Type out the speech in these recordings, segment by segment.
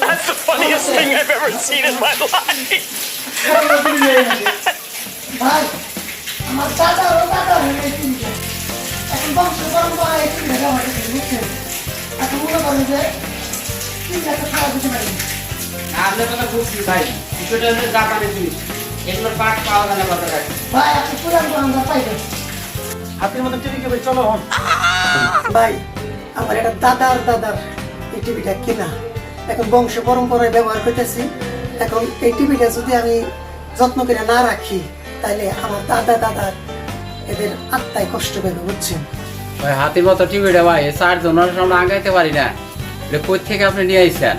That's the funniest thing I've ever seen in my life. এখন মনে করেন যে তিনটে একটা সারা দিতে পারি আপনার কথা বুঝছি ভাই বিষয়টা হচ্ছে জাপানের জিনিস এগুলোর পাট পাওয়া যায় না বাজারে। ভাই আপনি পুরান আমরা পাইবেন হাতের মতো টিভি কে ভাই চলো হন। ভাই আমার এটা দাদার দাদার এই টিভিটা কিনা। এখন বংশ পরম্পরায় ব্যবহার করতেছি। এখন এই টিভিটা যদি আমি যত্ন করে না রাখি তাহলে আমার দাদা দাদার এদের আত্মায় কষ্ট পেবে বুঝছেন? ভাই হাতির মতো টিভিটা ভাই চার জনের সামনে আগাইতে পারি না। এটা কই থেকে আপনি নিয়ে আইছেন?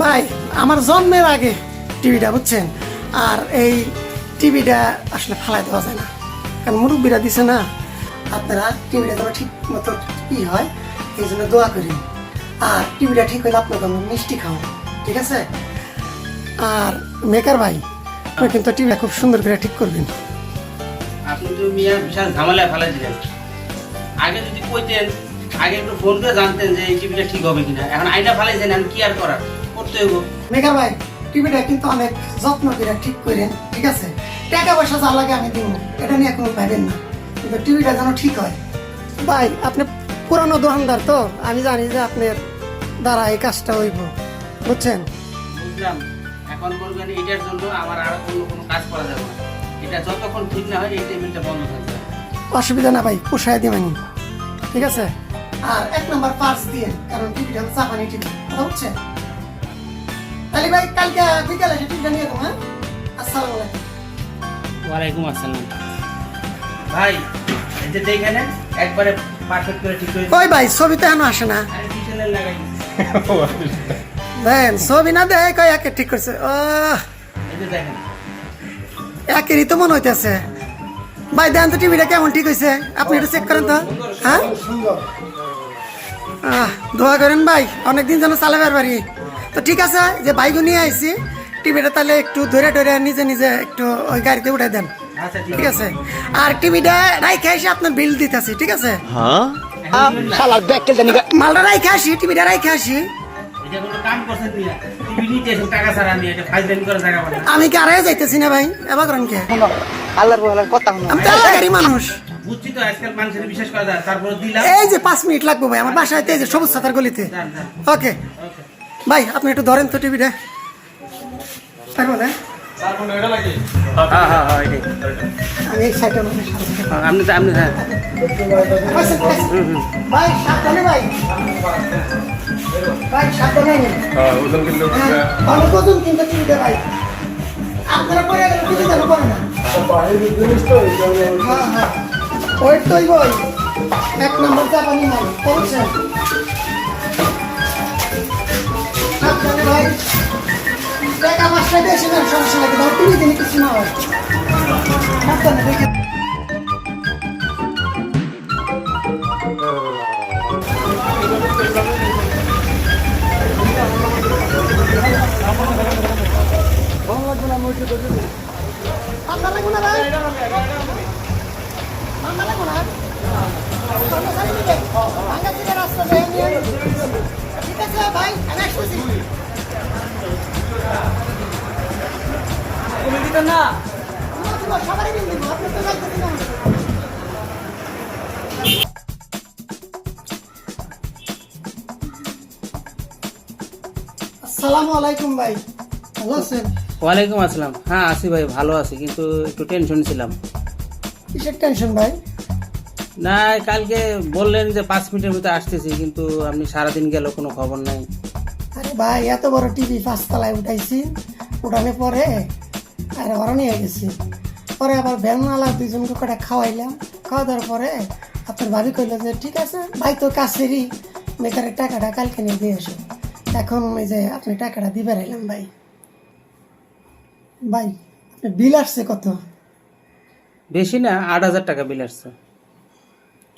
ভাই আমার জন্মের আগে টিভিটা বুঝছেন? আর এই টিভিটা আসলে ফালাই দেওয়া যায় না। কারণ মুরব্বীরা দিছে না আপনারা টিভিটা যেন ঠিক মতো ই হয় এই জন্য দোয়া করি। আর টিভিটা ঠিক হলে আপনাকে আমি মিষ্টি খাও ঠিক আছে? আর মেকার ভাই আপনি কিন্তু টিভিটা খুব সুন্দর করে ঠিক করবেন। আপনি তো মিয়া বিশাল ঝামেলায় ফেলাই দিলেন। আগে যদি কইতেন আগে একটু ফোন করে জানতেন যে এই টিভিটা ঠিক হবে কিনা। এখন আইনা ফেলাইছেন এখন কি আর করার? করতে হইব। মেকার ভাই টিভিটা কিন্তু অনেক যত্ন করে ঠিক করেন ঠিক আছে? টাকা পয়সা যা লাগে আমি দিব এটা নিয়ে কোনো ভাবেন না। কিন্তু টিভিটা যেন ঠিক হয়। ভাই আপনি পুরানো দোকানদার তো আমি জানি যে আপনার দ্বারা এই কাজটা হইব বুঝছেন? বুঝলাম। এখন বলবেন এটার জন্য আমার আর অন্য কোনো কাজ করা যাবে না। এটা যতক্ষণ ঠিক না হয় এই টেবিলটা বন্ধ থাকবে অসুবিধা না ভাই পোষায় দিবেনি। ঠিক আছে? আর এক নম্বর পার্স দিয়ে কারণ টিভিটা চাপানি টিভি বুঝছেন? তাহলে ভাই কালকে বিকালে নিয়ে দেবো হ্যাঁ? আসসালামু আলাইকুম। ওয়ালাইকুম আসসালাম। ভাই এই যে দেখে নেন একবারে পারফেক্ট করে ঠিক করে ওই ভাই ছবি তো এখনও আসে না। আরে পিছনে লাগাই দেন ছবি না দেয় কয় একে ঠিক করছে। ও। এই যে দেখেন। একেরই তো মনে হইতেছে। ভাই দেন তো টিভিটা কেমন ঠিক হয়েছে আপনি একটু চেক করেন তো। হ্যাঁ? আহ, দোয়া করেন ভাই অনেকদিন যেন চালাবার বাড়ি তো ঠিক আছে যে বাইকও নিয়ে আইছি টিভিটা তাহলে একটু ধরে ধরে নিজে নিজে একটু ওই গাড়িতে উঠে দেন। আচ্ছা ঠিক আছে। আর টিভিটা রাইখে আসি আপনার বিল দিতেছি ঠিক আছে? ব্যাগ মালটা রাইখে আসি টিভিটা রাইখে আসি। এসে আমি কি আড়াই যাইতেছি না ভাই? এবার করেন কে আল্লাহর বলার কথা আমি তো এলাকারই মানুষ। বুঝছি তো আজকাল মানুষের বিশ্বাস করা যায় তারপরে দিলাম। এই যে পাঁচ মিনিট লাগবে ভাই আমার বাসায় এই যে সবুজ সাঁতার গলিতে। ওকে। ভাই আপনি একটু ধরেন তো টিভিটা। হ্যাঁ? হ্যাঁ হ্যাঁ আপনি তো- আপনি ভাই সাবধানে ভাই। ভাই সাবধানে। নিন। অনেক ওজন কিন্তু টিভিতে ভাই। আপনারা পরে গেলে টিভি যেন করে না। হ্যাঁ হ্যাঁ। ওই তোই বই। এক নম্বর জাপানি মাল করছেন ভাই টাকা পাঁচটা বেশি না সমস্যা লাগে ধর টিভি দিনে কিছু না হয় ঠান্ডা লাগবে না ভাই ঠান্ডা লাগবে না ঠান্ডা ছাড়ি দিবে ভাঙ্গা থেকে রাস্তা দিয়ে ঠিক আছে ভাই আমি আসতেছি তুমি দিতেন না। তোমার তোমার সবারই বিল দিব আপনি তো যাইতে দিন আসসালামু আলাইকুম ভাই ভালো আছেন? ওয়ালাইকুম আসসালাম। হ্যাঁ আছি ভাই ভালো আছি কিন্তু একটু টেনশন ছিলাম। কিসের টেনশন ভাই? না কালকে বললেন যে পাঁচ মিনিটের মধ্যে আসতেছি কিন্তু আপনি সারাদিন গেল কোনো খবর নাই। আরে ভাই এত বড় টিভি পাঁচতলায় উঠাইছি উঠানোর পরে আর ঘরে নিয়ে গেছি। পরে আবার ভ্যানওয়ালা দুইজনকে কটা খাওয়াইলাম। খাওয়া দাওয়ার পরে আপনার ভাবি কইলো যে ঠিক আছে ভাই তো কাছেরই বেকারের টাকাটা কালকে নিয়ে দিয়ে এসো এখন ওই যে আপনি টাকাটা দিবে রাইলাম ভাই। ভাই আপনার বিল আসছে কত? বেশি না আট হাজার টাকা বিল আসছে।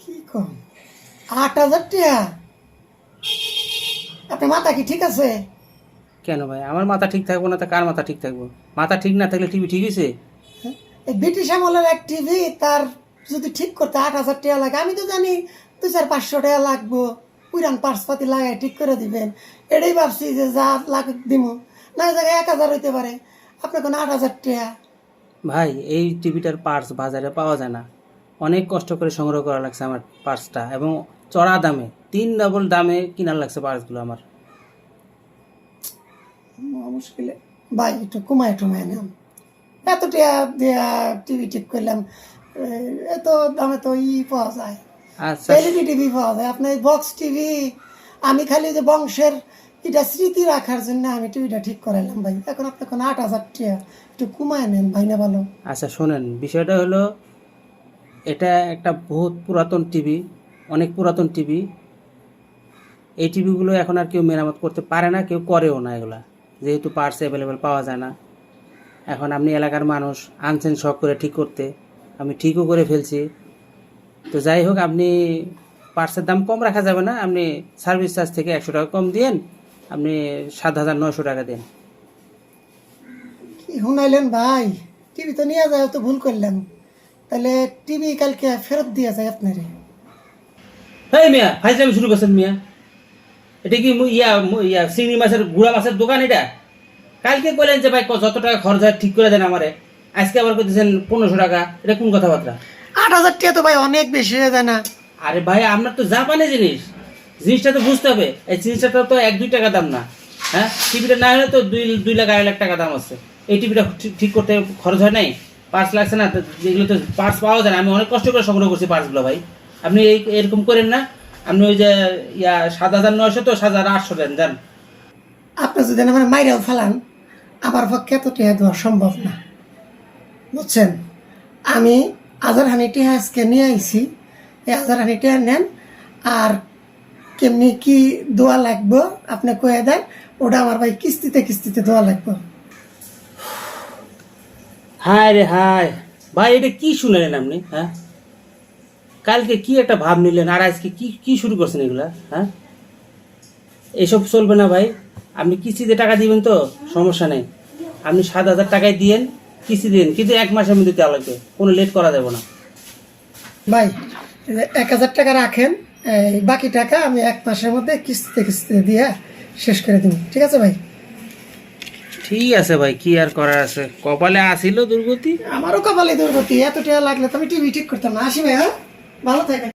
কি কম? আট হাজার টাকা? আপনার মাথা কি ঠিক আছে? কেন ভাই? আমার মাথা ঠিক থাকব না তা কার মাথা ঠিক থাকব? মাথা ঠিক না থাকলে টিভি ঠিক হয়েছে এই ব্রিটিশ আমলের এক টিভি তার যদি ঠিক করতে আট হাজার টাকা লাগে আমি তো জানি দু চার পাঁচশো টাকা লাগবো। পুরান পার্সপাতি লাগাই ঠিক করে দিবেন। এটাই ভাবছি যে যা লাগুক দিব না জায়গায় এক হাজার হইতে পারে। আপনার কোনো আট হাজার টাকা। ভাই এই টিভিটার পার্স বাজারে পাওয়া যায় না। অনেক কষ্ট করে সংগ্রহ করা লাগছে আমার পার্সটা এবং চড়া দামে তিন ডবল দামে কিনার লাগছে পার্সগুলো আমার। মুশকিলে। ভাই একটু কমায় টুমায় নাম এত টাকা দিয়া টিভি ঠিক করলাম। এত দামে তো ই পাওয়া যায়। আচ্ছা। এলইডি টিভি পাওয়া যায়। আপনার বক্স টিভি আমি খালি যে বংশের এটা স্মৃতি রাখার জন্য আমি টিভিটা ঠিক করাইলাম ভাই। এখন আপনি এখন আট হাজার টাকা একটু কমায় নেন ভাই না ভালো। আচ্ছা শোনেন বিষয়টা হলো এটা একটা বহুত পুরাতন টিভি অনেক পুরাতন টিভি এই টিভিগুলো এখন আর কেউ মেরামত করতে পারে না কেউ করেও না এগুলা। যেহেতু পার্টস অ্যাভেলেবেল পাওয়া যায় না। এখন আপনি এলাকার মানুষ আনছেন শখ করে ঠিক করতে আমি ঠিকও করে ফেলছি। তো যাই হোক আপনি পার্টসের দাম কম রাখা যাবে না। আপনি সার্ভিস চার্জ থেকে একশো টাকা কম দিয়েন আপনি সাত হাজার নয়শো টাকা দেন। কি শুনাইলেন ভাই? টিভি তো নিয়ে যায় তো ভুল করলাম তাহলে টিভি কালকে ফেরত দিয়ে যায় আপনারে। এই মিয়া ফাইজলামি শুরু করছেন মিয়া। এটা কি ইয়া ইয়া চিংড়ি মাছের গুড়া মাছের দোকান এটা? কালকে বললেন যে ভাই যত টাকা খরচ হয় ঠিক করে দেন আমারে। আজকে আবার করতেছেন পনেরোশো টাকা। এটা কোন কথাবার্তা? আট হাজার টাকা তো ভাই অনেক বেশি হয়ে যায় না। আরে ভাই আপনার তো জাপানি জিনিস। জিনিসটা তো বুঝতে হবে। এই জিনিসটা তো এক দুই টাকা দাম না। হ্যাঁ? টিভিটা না হলে তো দুই দুই লাখ আড়াই লাখ টাকা দাম আছে। এই টিভিটা ঠিক- ঠিক করতে খরচ হয় নাই? পার্স লাগছে না? যেগুলো তো পার্স পাওয়া যায় না। আমি অনেক কষ্ট করে সংগ্রহ করছি পার্সগুলো ভাই। আপনি এই এরকম করেন না। আপনি ওই যে ইয়া সাত হাজার নয়শো তো সাত হাজার আটশো দেন যান আপনি যদি আমার মাইরেও ফেলান আমার পক্ষে এত টিয়া দেওয়া সম্ভব না। বুঝছেন? আমি আজার হানি টিয়া আজকে নিয়ে আইছি এই আজার হানি টিয়া নেন আর কেমনি কি দোয়া লাগবো আপনি কয়ে দেন ওটা আমার ভাই কিস্তিতে কিস্তিতে দোয়া লাগবো। হায় রে হায়। ভাই এটা কি শুনলেন আপনি হ্যাঁ? কালকে কি একটা ভাব নিলেন? আর আজকে কি কি শুরু করছেন এগুলা? হ্যাঁ? এসব চলবে না ভাই। আপনি কিস্তিতে টাকা দিবেন তো? সমস্যা নেই। আপনি সাত হাজার টাকায় দিয়েন কিস্তি দিন কিন্তু এক মাসের মধ্যে দেওয়া লাগবে। কোনো লেট করা যাবে না। ভাই এক হাজার টাকা রাখেন এই বাকি টাকা আমি এক মাসের মধ্যে কিস্তিতে কিস্তিতে দিয়ে শেষ করে দিব। ঠিক আছে ভাই? ঠিক আছে ভাই কি আর করার আছে? কপালে আসিল দুর্গতি? আমারও কপালে দুর্গতি। এত টাকা লাগলে তো আমি টিভি ঠিক করতাম না। আসি ভাই হ্যাঁ? ভালো থাকেন